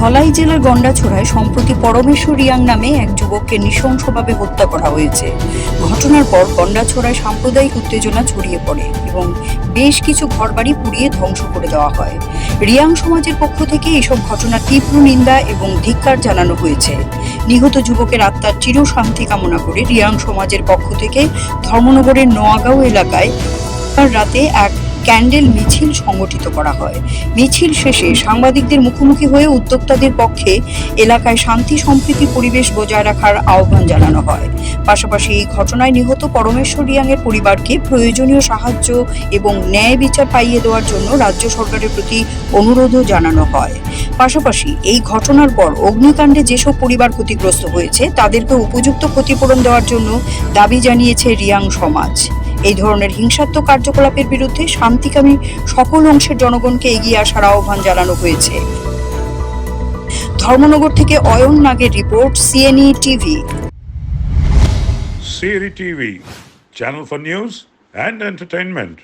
ধলাই জেলার গন্ডাছড়ায় সম্প্রতি পরমেশ্বর রিয়াং নামে এক যুবককে নৃশংসভাবে হত্যা করা হয়েছে। ঘটনার পর গন্ডাছড়ায় সাম্প্রদায়িক উত্তেজনা ছড়িয়ে পড়ে এবং বেশ কিছু ঘরবাড়ি পুড়িয়ে ধ্বংস করে দেওয়া হয়। রিয়াং সমাজের পক্ষ থেকে এসব ঘটনার তীব্র নিন্দা এবং ধিক্কার জানানো হয়েছে। নিহত যুবকের আত্মার চির শান্তি কামনা করে রিয়াং সমাজের পক্ষ থেকে ধর্মনগরের নোয়াগাঁও এলাকায় রাতে এক ক্যান্ডেল মিছিল সংগঠিত করা হয়। মিছিল শেষে সাংবাদিকদের মুখোমুখি হয়ে উদ্যোক্তাদের পক্ষে এলাকায় শান্তি, সম্প্রীতি, পরিবেশ বজায় রাখার আহ্বান জানানো হয়। পাশাপাশি এই ঘটনায় নিহত পরমেশ্বর রিয়াংয়ের পরিবারকে প্রয়োজনীয় সাহায্য এবং ন্যায় বিচার পাইয়ে দেওয়ার জন্য রাজ্য সরকারের প্রতি অনুরোধও জানানো হয়। পাশাপাশি এই ঘটনার পর অগ্নিকাণ্ডে যেসব পরিবার ক্ষতিগ্রস্ত হয়েছে, তাদেরকে উপযুক্ত ক্ষতিপূরণ দেওয়ার জন্য দাবি জানিয়েছে রিয়াং সমাজ। এই ধরনের হিংসাত্মক কার্যকলাপের বিরুদ্ধে শান্তিকামী সকল অংশের জনগণকে এগিয়ে আসার আহ্বান জানানো হয়েছে ধর্মনগর থেকে অয়ন নাগের report CNE TV CNE TV, channel for news and entertainment.